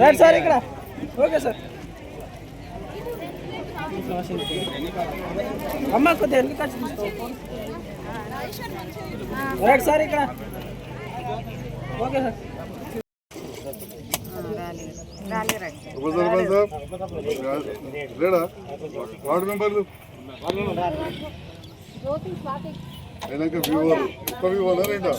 Right sir ఇక్కడ okay sir అమ్మ కొద్దిగా వెనక్కి వచ్చి తీసుకో. రైట్ సార్ ఇక్కడ ఓకే సార్ ఉపసర్పంచ్ సాబ్ లేడా వార్డు మెంబర్లు అయినాక వివోలు ఒక్క వివోలా రెండా?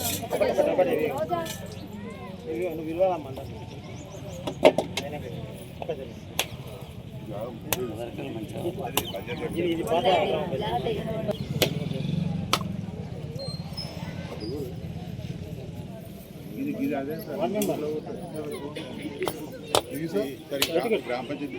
గ్రామ పంచాయతీ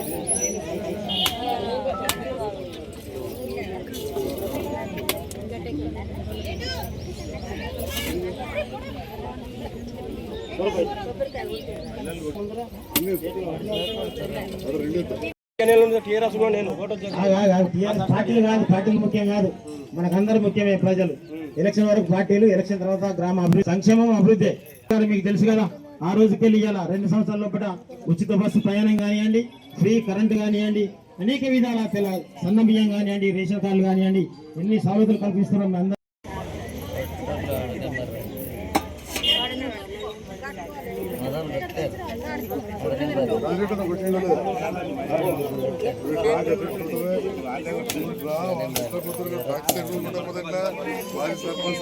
పార్టీలు కాదు పార్టీలు ముఖ్యం కాదు మనకందరూ ముఖ్యమే ప్రజలు ఎలక్షన్ వరకు పార్టీలు ఎలక్షన్ తర్వాత గ్రామ అభివృద్ధి సంక్షేమం అభివృద్ధి మీకు తెలుసు కదా ఆ రోజుకెళ్ళి ఇవాళ రెండు సంవత్సరాల లోపల ఉచిత బస్సు ప్రయాణం కానివ్వండి ఫ్రీ కరెంట్ కానివ్వండి అనేక విధాల తెల- సన్న బియ్యం కానివ్వండి రేషన్ కార్డులు కానివ్వండి ఎన్ని సౌలతులు కల్పిస్తున్నాం మీ అందరూ రాజేట కొట్టిండలే వారి సర్పంచ్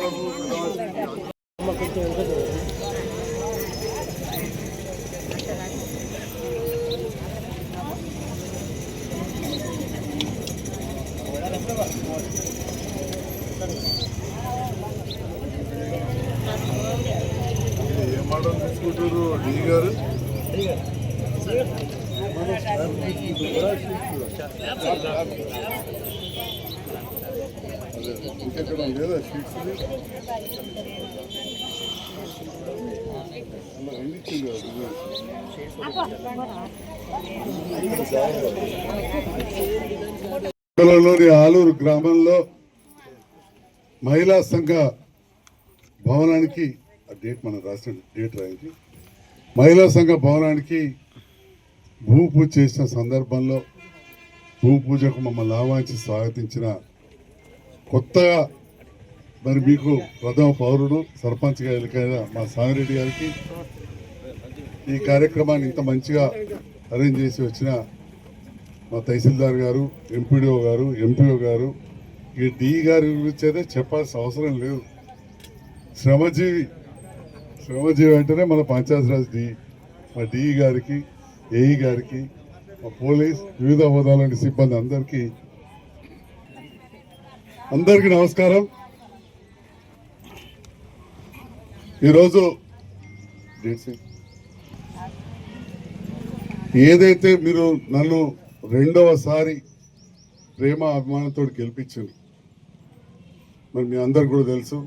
ఇంకెక్కడ లేదా మండలంలోని ఆలూరు గ్రామంలో మహిళా సంఘ భవనానికి ఆ డేట్ మనం రాసిన డేట్ రాయింది. మహిళా సంఘ భవనానికి భూమి పూజ చేసిన సందర్భంలో భూమి పూజకు మమ్మల్ని ఆహ్వానించి స్వాగతించిన కొత్తగా మరి మీకు ప్రథమ పౌరుడు సర్పంచ్గా ఎన్నికైన మా సామిరెడ్డి గారికి ఈ కార్యక్రమాన్ని ఇంత మంచిగా అరేంజ్ చేసి వచ్చిన మా తహసీల్దార్ గారు ఎంపీడీఓ గారు ఎంపీఓ గారు ఈ డి గారి గురించి అయితే చెప్పాల్సిన అవసరం లేదు. శ్రమజీవి శ్రమజీవి అంటేనే మన పంచాయతీరాజ్ డి మా డి గారికి ఏఈ గారికి మా పోలీస్ వివిధ హోదాలోని సిబ్బంది అందరికీ అందరికీ నమస్కారం. ఈరోజు ఏదైతే మీరు నన్ను రెండవసారి ప్రేమ అభిమానంతో గెలిపించింది మరి మీ అందరికి కూడా తెలుసు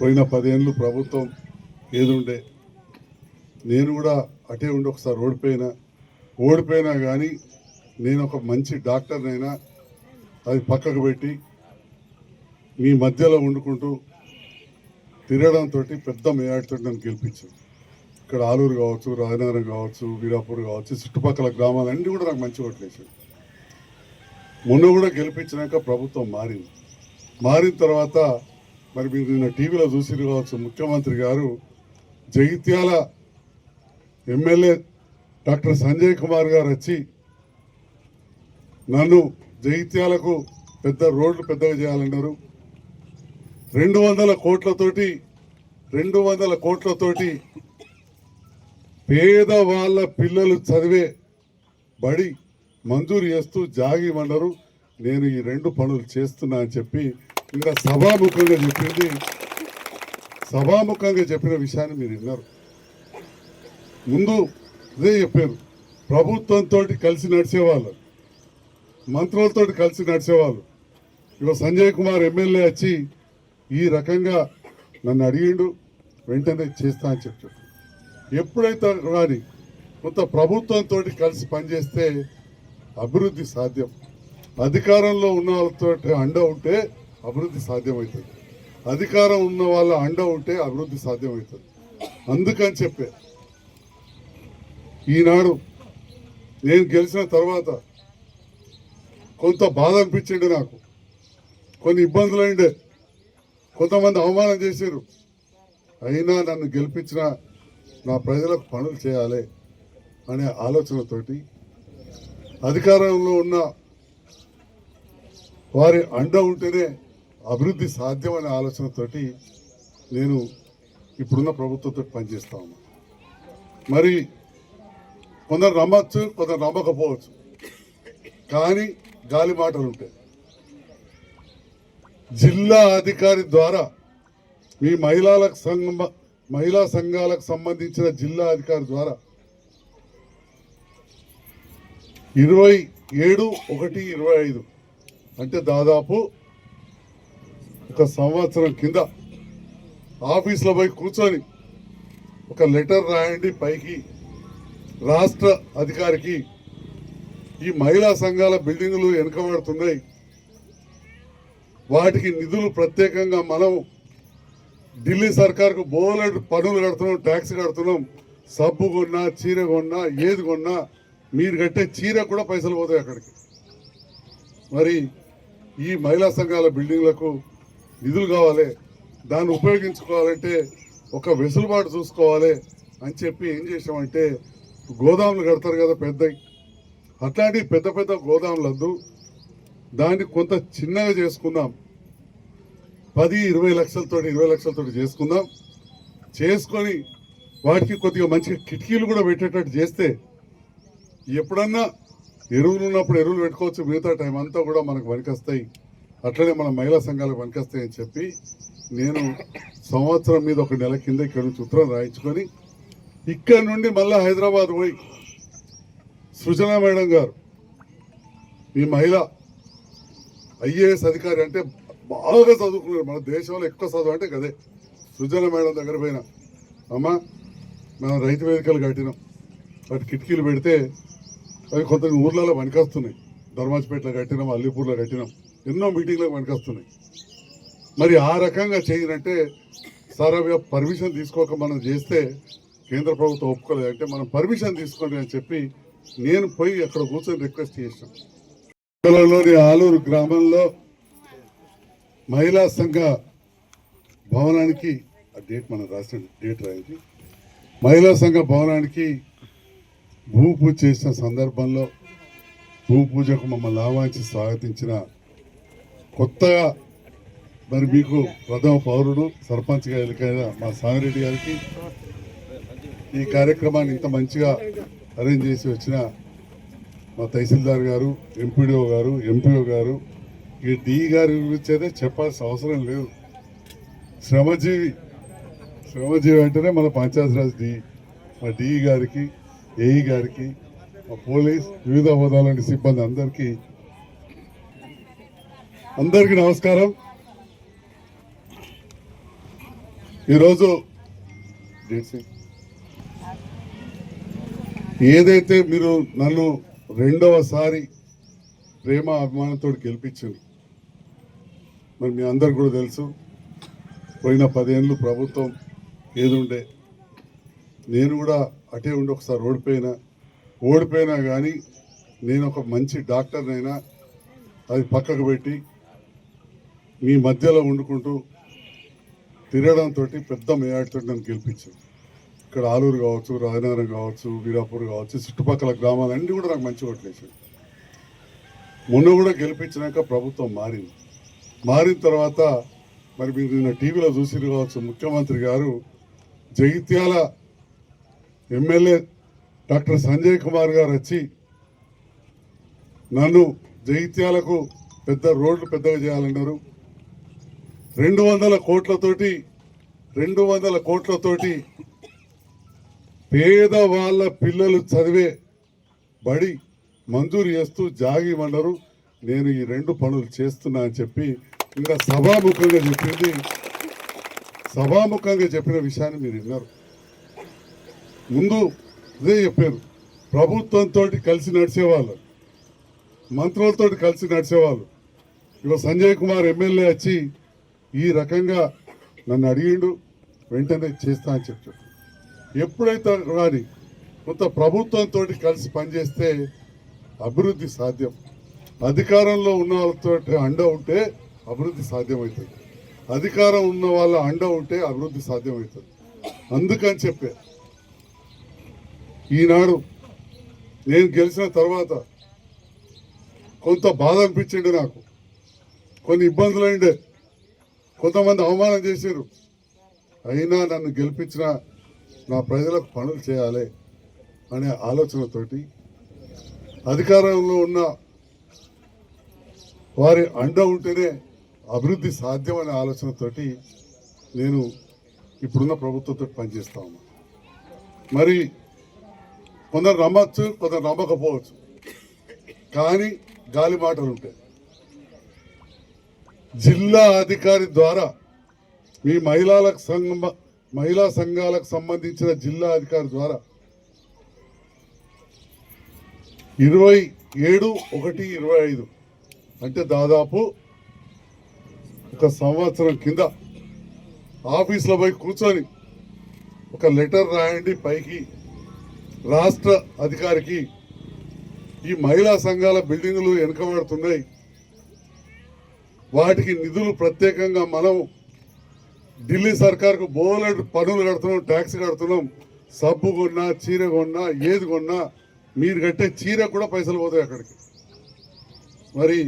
పోయిన పదేళ్ళు ప్రభుత్వం ఏదుండే నేను కూడా అటే ఉండి ఒకసారి ఓడిపోయినా ఓడిపోయినా కానీ నేను ఒక మంచి డాక్టర్నైనా అది పక్కకు పెట్టి మీ మధ్యలో వండుకుంటూ తిరగడంతో పెద్ద మేయాడితో నన్ను గెలిపించింది. ఇక్కడ ఆలూరు కావచ్చు రాజనగరం కావచ్చు వీరాపూర్ కావచ్చు చుట్టుపక్కల గ్రామాలన్నీ కూడా నాకు మంచి ఓట్లేసాయి మొన్న కూడా గెలిపించినాక ప్రభుత్వం మారింది. మారిన తర్వాత మరి మీరు నిన్న టీవీలో చూసిరు కావచ్చు ముఖ్యమంత్రి గారు జగిత్యాల ఎమ్మెల్యే డాక్టర్ సంజయ్ కుమార్ గారు వచ్చి నన్ను జగిత్యాలకు పెద్ద రోడ్లు పెద్దగా చేయాలన్నారు. రెండు వందల కోట్లతోటి రెండు వందల కోట్లతోటి పేదవాళ్ళ పిల్లలు చదివే బడి మంజూరు చేస్తూ జాగిమన్నారు నేను ఈ రెండు పనులు చేస్తున్నా అని చెప్పి ఇంకా సభాముఖంగా చెప్పింది. సభాముఖంగా చెప్పిన విషయాన్ని మీరు విన్నారు. ముందు ఇదే చెప్పారు. ప్రభుత్వంతో కలిసి నడిచేవాళ్ళు మంత్రులతో కలిసి నడిచేవాళ్ళు. ఇక సంజయ్ కుమార్ ఎమ్మెల్యే వచ్చి ఈ రకంగా నన్ను అడిగిండు వెంటనే చేస్తా అని చెప్పి. ఎప్పుడైతే కానీ కొంత ప్రభుత్వంతో కలిసి పనిచేస్తే అభివృద్ధి సాధ్యం. అధికారంలో ఉన్న వాళ్ళతో అండ ఉంటే అభివృద్ధి సాధ్యమవుతుంది. అధికారం ఉన్న వాళ్ళ అండ ఉంటే అభివృద్ధి సాధ్యమవుతుంది. అందుకని చెప్పే. ఈనాడు నేను గెలిచిన తర్వాత కొంత బాధ అనిపించింది నాకు. కొన్ని ఇబ్బందులు అయిండే. కొంతమంది అవమానం చేశారు. అయినా నన్ను గెలిపించిన నా ప్రజలకు పనులు చేయాలి అనే ఆలోచనతోటి అధికారంలో ఉన్న వారి అండ ఉంటేనే అభివృద్ధి సాధ్యం అనే ఆలోచనతోటి నేను ఇప్పుడున్న ప్రభుత్వంతో పనిచేస్తా ఉన్నా. మరి కొందరు నమ్మచ్చు కొందరు నమ్మకపోవచ్చు. కానీ గాలి మాటలు ఉంటాయి జిల్లా అధికారి ద్వారా మీ మహిళలకు సంఘం మహిళా సంఘాలకు సంబంధించిన జిల్లా అధికారి ద్వారా ఇరవై ఏడు ఒకటి ఇరవై ఐదు అంటే దాదాపు ఒక సంవత్సరం కింద ఆఫీస్లో పోయి కూర్చొని ఒక లెటర్ రాయండి పైకి రాష్ట్ర అధికారికి ఈ మహిళా సంఘాల బిల్డింగులు వెనుకబడుతున్నాయి. వాటికి నిధులు ప్రత్యేకంగా మనం ఢిల్లీ సర్కార్కు బోలెడు పనులు కడుతున్నాం ట్యాక్స్ కడుతున్నాం. సబ్బు కొన్నా చీర కొన్నా ఏది కొన్నా మీరు కట్టే చీర కూడా పైసలు పోతాయి అక్కడికి. మరి ఈ మహిళా సంఘాల బిల్డింగ్లకు నిధులు కావాలి దాన్ని ఉపయోగించుకోవాలంటే ఒక వెసులుబాటు చూసుకోవాలి అని చెప్పి ఏం చేసామంటే గోదాములు కడతారు కదా పెద్దవి అట్లాంటి పెద్ద పెద్ద గోదాములు వద్దు దాన్ని కొంత చిన్నగా చేసుకుందాం. పది ఇరవై లక్షలతో ఇరవై లక్షలతో చేసుకుందాం. చేసుకొని వాటికి కొద్దిగా మంచిగా కిటికీలు కూడా పెట్టేటట్టు చేస్తే ఎప్పుడన్నా ఎరువులు ఉన్నప్పుడు ఎరువులు పెట్టుకోవచ్చు. మిగతా టైం అంతా కూడా మనకు పనికొస్తాయి. అట్లనే మన మహిళా సంఘాలకు పనికొస్తాయి అని చెప్పి నేను సంవత్సరం మీద ఒక నెల కింద ఇక్కడ నుంచి ఉత్తరం రాయించుకొని ఇక్కడ నుండి మళ్ళీ హైదరాబాద్ పోయి సృజన మేడం గారు ఈ మహిళ ఐఏఎస్ అధికారి అంటే బాగా చదువుకున్నారు. మన దేశంలో ఎక్కువ చదువు అంటే కదే సృజన మేడం దగ్గర పోయిన. అమ్మ మనం రైతు వేదికలు కట్టినాం. వాటి కిటికీలు పెడితే అవి కొంత ఊర్లలో పనికొస్తున్నాయి. ధర్మాజ్పేటలో కట్టినాం అల్లిపూర్లో కట్టినాం. ఎన్నో మీటింగ్లకు పనికొస్తున్నాయి. మరి ఆ రకంగా చేయనంటే సార్ అవి పర్మిషన్ తీసుకోక మనం చేస్తే కేంద్ర ప్రభుత్వం ఒప్పుకోలేదు. అంటే మనం పర్మిషన్ తీసుకోండి అని చెప్పి నేను పోయి అక్కడ కూర్చొని రిక్వెస్ట్ చేశాను. ఆలూరు గ్రామంలో మహిళా సంఘ భవనానికి ఆ డేట్ మనం రాసిన డేట్ రాయింది. మహిళా సంఘ భవనానికి భూమి పూజ చేసిన సందర్భంలో భూమి పూజకు మమ్మల్ని ఆహ్వానించి స్వాగతించిన కొత్తగా మరి మీకు ప్రథమ పౌరుడు సర్పంచ్గా ఎన్నికైన మా సామిరెడ్డి గారికి ఈ కార్యక్రమాన్ని ఇంత మంచిగా అరేంజ్ చేసి వచ్చిన మా తహసీల్దార్ గారు ఎంపీడీఓ గారు ఎంపీఓ గారు ఇక డి గారి గురించి అయితే చెప్పాల్సిన అవసరం లేదు. శ్రమజీవి. శ్రమజీవి అంటేనే మన పంచాయతీరాజ్ డి. మా డి గారికి ఏఈ గారికి మా పోలీస్ వివిధ హోదాలోని సిబ్బంది అందరికీ. అందరికీ నమస్కారం. ఈరోజు ఏదైతే మీరు నన్ను రెండవసారి ప్రేమ అభిమానంతో గెలిపించారు మరి మీ అందరికి కూడా తెలుసు పోయిన పదేళ్ళు ప్రభుత్వం ఏదుండే నేను కూడా అటే ఉండి ఒకసారి ఓడిపోయినా ఓడిపోయినా కానీ నేను ఒక మంచి డాక్టర్నైనా అది పక్కకు పెట్టి మీ మధ్యలో వండుకుంటూ తిరగడంతో పెద్ద మేయాడితో నన్ను గెలిపించింది. ఇక్కడ ఆలూరు కావచ్చు రాజనగరం కావచ్చు వీరాపూర్ కావచ్చు చుట్టుపక్కల గ్రామాలన్నీ కూడా నాకు మంచి ఓట్లేసారు మొన్న కూడా గెలిపించినాక ప్రభుత్వం మారింది. మారిన తర్వాత మరి మీరు నిన్న టీవీలో చూసి కావచ్చు ముఖ్యమంత్రి గారు జగిత్యాల ఎమ్మెల్యే డాక్టర్ సంజయ్ కుమార్ గారు వచ్చి నన్ను జగిత్యాలకు పెద్ద రోడ్లు పెద్దగా చేయాలన్నారు. రెండు వందల కోట్లతోటి రెండు వందల కోట్లతోటి పేదవాళ్ళ పిల్లలు చదివే బడి మంజూరు చేస్తూ జాగిమన్నారు నేను ఈ రెండు పనులు చేస్తున్నా అని చెప్పి ఇంకా సభాముఖంగా చెప్పింది. సభాముఖంగా చెప్పిన విషయాన్ని మీరు విన్నారు. ముందు ఇదే చెప్పారు. ప్రభుత్వంతో కలిసి నడిచేవాళ్ళు మంత్రులతో కలిసి నడిచేవాళ్ళు. ఇక సంజయ్ కుమార్ ఎమ్మెల్యే వచ్చి ఈ రకంగా నన్ను అడిగిండు వెంటనే చేస్తా అని చెప్పాడు. ఎప్పుడైతే కానీ కొంత ప్రభుత్వంతో కలిసి పనిచేస్తే అభివృద్ధి సాధ్యం. అధికారంలో ఉన్న వాళ్ళతో అండ ఉంటే అభివృద్ధి సాధ్యమవుతుంది. అధికారం ఉన్న వాళ్ళ అండ ఉంటే అభివృద్ధి సాధ్యమవుతుంది. అందుకని చెప్పే. ఈనాడు నేను గెలిచిన తర్వాత కొంత బాధ అనిపించింది నాకు. కొన్ని ఇబ్బందులు అయిండే. కొంతమంది అవమానం చేశారు అయినా నన్ను గెలిపించిన నా ప్రజలకు పనులు చేయాలి అనే ఆలోచనతోటి అధికారంలో ఉన్న వారి అండ ఉంటేనే అభివృద్ధి సాధ్యం అనే ఆలోచనతోటి నేను ఇప్పుడున్న ప్రభుత్వంతో పనిచేస్తా ఉన్నా. మరి కొందరు నమ్మచ్చు కొందరు నమ్మకపోవచ్చు. కానీ గాలి మాటలు ఉంటాయి జిల్లా అధికారి ద్వారా మీ మహిళలకు సంఘ మహిళా సంఘాలకు సంబంధించిన జిల్లా అధికారి ద్వారా ఇరవై ఏడు ఒకటి ఇరవై ఐదు అంటే దాదాపు ఒక సంవత్సరం కింద ఆఫీస్లో పోయి కూర్చొని ఒక లెటర్ రాయండి పైకి రాష్ట్ర అధికారికి ఈ మహిళా సంఘాల బిల్డింగులు వెనుకబడుతున్నాయి. వాటికి నిధులు ప్రత్యేకంగా మనం ఢిల్లీ సర్కార్కు బోలెడు పనులు కడుతున్నాం ట్యాక్స్ కడుతున్నాం. సబ్బు కొన్నా చీర కొన్నా ఏది కొన్నా మీరు కట్టే చీర కూడా పైసలు పోతాయి అక్కడికి. మరి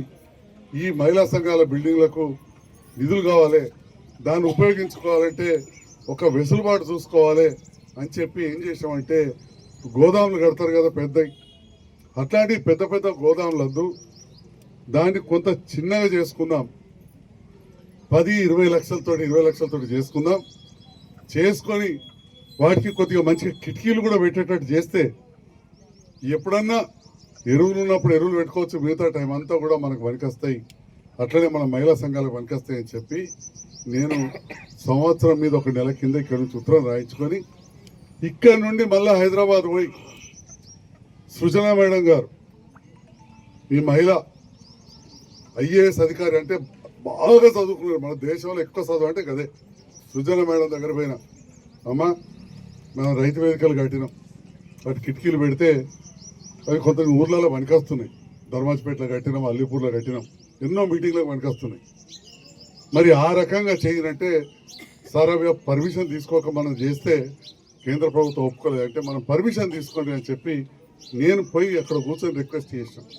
ఈ మహిళా సంఘాల బిల్డింగ్లకు నిధులు కావాలి దాన్ని ఉపయోగించుకోవాలంటే ఒక వెసులుబాటు చూసుకోవాలి అని చెప్పి ఏం చేసామంటే గోదాములు కడతారు కదా పెద్దవి అట్లాంటి పెద్ద పెద్ద గోదాములు వద్దు దాన్ని కొంత చిన్నగా చేసుకుందాం. పది ఇరవై లక్షలతో ఇరవై లక్షలతో చేసుకుందాం. చేసుకొని వాటికి కొద్దిగా మంచిగా కిటికీలు కూడా పెట్టేటట్టు చేస్తే ఎప్పుడన్నా ఎరువులు ఉన్నప్పుడు ఎరువులు పెట్టుకోవచ్చు. మిగతా టైం అంతా కూడా మనకు పనికొస్తాయి. అట్లనే మన మహిళా సంఘాలకు పనికొస్తాయి అని చెప్పి నేను సంవత్సరం మీద ఒక నెల కింద ఇక్కడ నుంచి ఉత్తరం రాయించుకొని ఇక్కడ నుండి మళ్ళీ హైదరాబాద్ పోయి సృజన మేడం గారు ఈ మహిళ ఐఏఎస్ అధికారి అంటే బాగా చదువుకున్నారు. మన దేశంలో ఎక్కువ చదువు అంటే కదే సృజన మేడం దగ్గర పోయినా. అమ్మా మనం రైతు వేదికలు కట్టినాం. వాటి కిటికీలు పెడితే అవి కొంత ఊర్లలో పనికొస్తున్నాయి. ధర్మాజ్పేటలో కట్టినాం అల్లిపూర్లో కట్టినాం. ఎన్నో మీటింగ్లకు పనికొస్తున్నాయి. మరి ఆ రకంగా చేయనంటే సార్ పర్మిషన్ తీసుకోక మనం చేస్తే కేంద్ర ప్రభుత్వం ఒప్పుకోలేదు. అంటే మనం పర్మిషన్ తీసుకోండి అని చెప్పి నేను పోయి అక్కడ కూర్చొని రిక్వెస్ట్ చేసాను